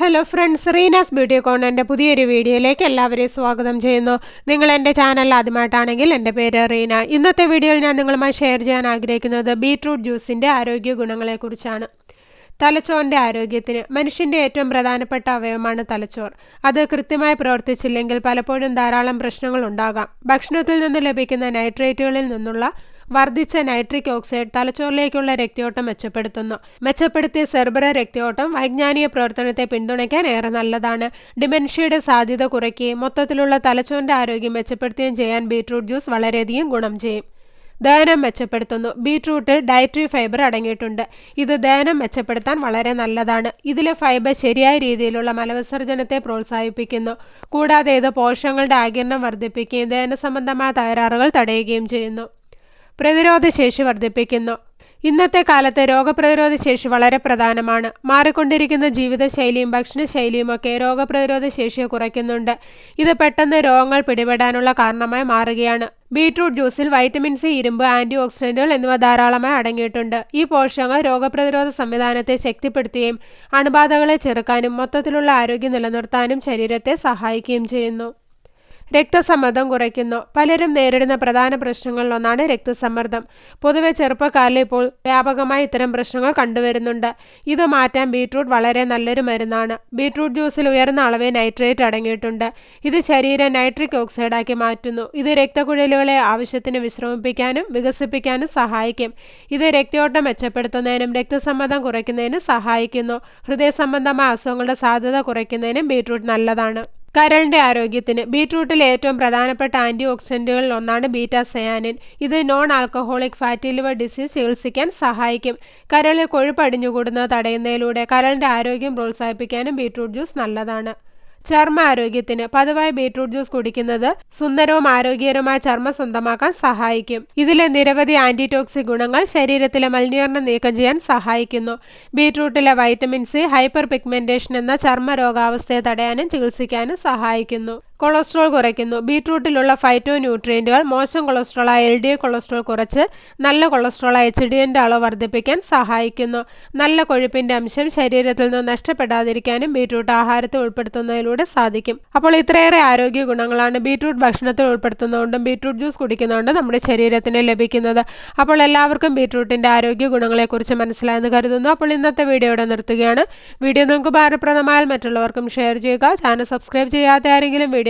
Hello friends Reena's beauty കോണന്റെ പുതിയൊരു വീഡിയോയിലേക്ക് എല്ലാവരെയും സ്വാഗതം ചെയ്യുന്നു. നിങ്ങൾ എന്റെ ചാനൽ ആദ്യമായിട്ടാണെങ്കിൽ എന്റെ പേര് റീന ഇന്നത്തെ വീഡിയോയിൽ ഞാൻ നിങ്ങളുമായി ഷെയർ ചെയ്യാൻ ആഗ്രഹിക്കുന്നത് ബീട്രൂട്ട് ജ്യൂസിന്റെ ആരോഗ്യ ഗുണങ്ങളെക്കുറിച്ചാണ് തലച്ചോറിന്റെ ആരോഗ്യത്തിന് മനുഷ്യന്റെ ഏറ്റവും പ്രധാനപ്പെട്ട അവയവമാണ് തലച്ചോർ അത് കൃത്യമായി പ്രവർത്തിച്ചില്ലെങ്കിൽ പലപ്പോഴും ധാരാളം പ്രശ്നങ്ങൾ ഉണ്ടാകാം. ഭക്ഷണത്തിൽ നിന്ന് ലഭിക്കുന്ന നൈട്രേറ്റുകളിൽ നിന്നുള്ള വർദ്ധിച്ച നൈട്രിക് ഓക്സൈഡ് തലച്ചോറിലേക്കുള്ള രക്തയോട്ടം മെച്ചപ്പെടുത്തുന്നു. മെച്ചപ്പെടുത്തിയ സെർബറ രക്തയോട്ടം വൈജ്ഞാനിക പ്രവർത്തനത്തെ പിന്തുണയ്ക്കാൻ ഏറെ നല്ലതാണ്. ഡിമെൻഷ്യയുടെ സാധ്യത കുറയ്ക്കുകയും മൊത്തത്തിലുള്ള തലച്ചോറിന്റെ ആരോഗ്യം മെച്ചപ്പെടുത്തുകയും ചെയ്യാൻ ബീട്രൂട്ട് ജ്യൂസ് വളരെയധികം ഗുണം ചെയ്യും. ദഹനം മെച്ചപ്പെടുത്തുന്നു. ബീട്രൂട്ടിൽ ഡയറ്ററി ഫൈബർ അടങ്ങിയിട്ടുണ്ട്. ഇത് ദഹനം മെച്ചപ്പെടുത്താൻ വളരെ നല്ലതാണ്. ഇതിലെ ഫൈബർ ശരിയായ രീതിയിലുള്ള മലവിസർജനത്തെ പ്രോത്സാഹിപ്പിക്കുന്നു. കൂടാതെ ഇത് പോഷകങ്ങളുടെ ആകിരണം വർദ്ധിപ്പിക്കുകയും ദഹന സംബന്ധമായ തകരാറുകൾ തടയുകയും ചെയ്യുന്നു. പ്രതിരോധ ശേഷി വർദ്ധിപ്പിക്കുന്നു. ഇന്നത്തെ കാലത്ത് രോഗപ്രതിരോധ ശേഷി വളരെ പ്രധാനമാണ്. മാറിക്കൊണ്ടിരിക്കുന്ന ജീവിതശൈലിയും ഭക്ഷണശൈലിയുമൊക്കെ രോഗപ്രതിരോധ ശേഷിയെ കുറയ്ക്കുന്നുണ്ട്. ഇത് പെട്ടെന്ന് രോഗങ്ങൾ പിടിപെടാനുള്ള കാരണമായി മാറുകയാണ്. ബീട്രൂട്ട് ജ്യൂസിൽ വൈറ്റമിൻ സി ഇരുമ്പ് ആന്റി ഓക്സിഡന്റുകൾ എന്നിവ ധാരാളമായി അടങ്ങിയിട്ടുണ്ട്. ഈ പോഷകങ്ങൾ രോഗപ്രതിരോധ സംവിധാനത്തെ ശക്തിപ്പെടുത്തുകയും അണുബാധകളെ ചെറുക്കാനും മൊത്തത്തിലുള്ള ആരോഗ്യം നിലനിർത്താനും ശരീരത്തെ സഹായിക്കുകയും ചെയ്യുന്നു. രക്തസമ്മർദ്ദം കുറയ്ക്കുന്നു. പലരും നേരിടുന്ന പ്രധാന പ്രശ്നങ്ങളിലൊന്നാണ് രക്തസമ്മർദ്ദം. പൊതുവെ ചെറുപ്പക്കാരിൽ ഇപ്പോൾ വ്യാപകമായി ഇത്തരം പ്രശ്നങ്ങൾ കണ്ടുവരുന്നുണ്ട്. ഇത് മാറ്റാൻ ബീട്രൂട്ട് വളരെ നല്ലൊരു മരുന്നാണ്. ബീട്രൂട്ട് ജ്യൂസിൽ ഉയർന്ന അളവിൽ നൈട്രേറ്റ് അടങ്ങിയിട്ടുണ്ട്. ഇത് ശരീരം നൈട്രിക് ഓക്സൈഡാക്കി മാറ്റുന്നു. ഇത് രക്തക്കുഴലുകളെ ആവശ്യത്തിന് വിശ്രമിപ്പിക്കാനും വികസിപ്പിക്കാനും സഹായിക്കും. ഇത് രക്തയോട്ടം മെച്ചപ്പെടുത്തുന്നതിനും രക്തസമ്മർദ്ദം കുറയ്ക്കുന്നതിനും സഹായിക്കുന്നു. ഹൃദയ സംബന്ധമായ അസുഖങ്ങളുടെ സാധ്യത കുറയ്ക്കുന്നതിനും ബീട്രൂട്ട് നല്ലതാണ്. കരളിന്റെ ആരോഗ്യത്തിന് ബീറ്റ്റൂട്ടിലെ ഏറ്റവും പ്രധാനപ്പെട്ട ആന്റി ഓക്സിഡന്റുകളിൽ ഒന്നാണ് ബീറ്റാ സയാനിൻ ഇത് non alcoholic fatty liver disease ചികിത്സിക്കാൻ സഹായിക്കും. കരളിൽ കൊഴുപ്പ് അടിഞ്ഞുകൂടുന്നത് തടയുന്നതിലൂടെ കരളിന്റെ ആരോഗ്യം പ്രോത്സാഹിപ്പിക്കാനും ബീറ്റ്റൂട്ട് ജ്യൂസ് നല്ലതാണ്. ചർമ്മ ആരോഗ്യത്തിന് പതിവായി ബീട്രൂട്ട് ജ്യൂസ് കുടിക്കുന്നത് സുന്ദരവും ആരോഗ്യകരവുമായ ചർമ്മം സ്വന്തമാക്കാൻ സഹായിക്കും. ഇതിലെ നിരവധി ആന്റിടോക്സിക് ഗുണങ്ങൾ ശരീരത്തിലെ മലിനീകരണം നീക്കം ചെയ്യാൻ സഹായിക്കുന്നു. ബീട്രൂട്ടിലെ വൈറ്റമിൻ സി ഹൈപ്പർ പിഗ്മെന്റേഷൻ എന്ന ചർമ്മ രോഗാവസ്ഥയെ തടയാനും ചികിത്സിക്കാനും സഹായിക്കുന്നു. കൊളസ്ട്രോൾ കുറയ്ക്കുന്നു. ബീട്രൂട്ടിലുള്ള ഫൈറ്റോ ന്യൂട്രിയന്റുകൾ മോശം കൊളസ്ട്രോളായ എൽ ഡി കൊളസ്ട്രോൾ കുറച്ച് നല്ല കൊളസ്ട്രോളായ എച്ച് ഡി എന്റെ അളവ് വർദ്ധിപ്പിക്കാൻ സഹായിക്കുന്നു. നല്ല കൊഴുപ്പിന്റെ അംശം ശരീരത്തിൽ നിന്ന് നഷ്ടപ്പെടാതിരിക്കാനും ബീട്രൂട്ട് ആഹാരത്തിൽ ഉൾപ്പെടുത്തുന്നതിലൂടെ സാധിക്കും. അപ്പോൾ ഇത്രയേറെ ആരോഗ്യ ഗുണങ്ങളാണ് ബീട്രൂട്ട് ഭക്ഷണത്തിൽ ഉൾപ്പെടുത്തുന്നതുകൊണ്ടും ബീട്രൂട്ട് ജ്യൂസ് കുടിക്കുന്നതുകൊണ്ടും നമ്മുടെ ശരീരത്തിന് ലഭിക്കുന്നത്. അപ്പോൾ എല്ലാവർക്കും ബീട്രൂട്ടിന്റെ ആരോഗ്യ ഗുണങ്ങളെക്കുറിച്ച് മനസ്സിലായെന്ന് കരുതുന്നു. അപ്പോൾ ഇന്നത്തെ വീഡിയോ വീഡിയോയുടെ നിർത്തുകയാണ്. വീഡിയോ നമുക്ക് ഭാരപ്രദമായാൽ മറ്റുള്ളവർക്കും ഷെയർ ചെയ്യുക. ചാനൽ സബ്സ്ക്രൈബ് ചെയ്യാത്ത ആരെങ്കിലും വീഡിയോ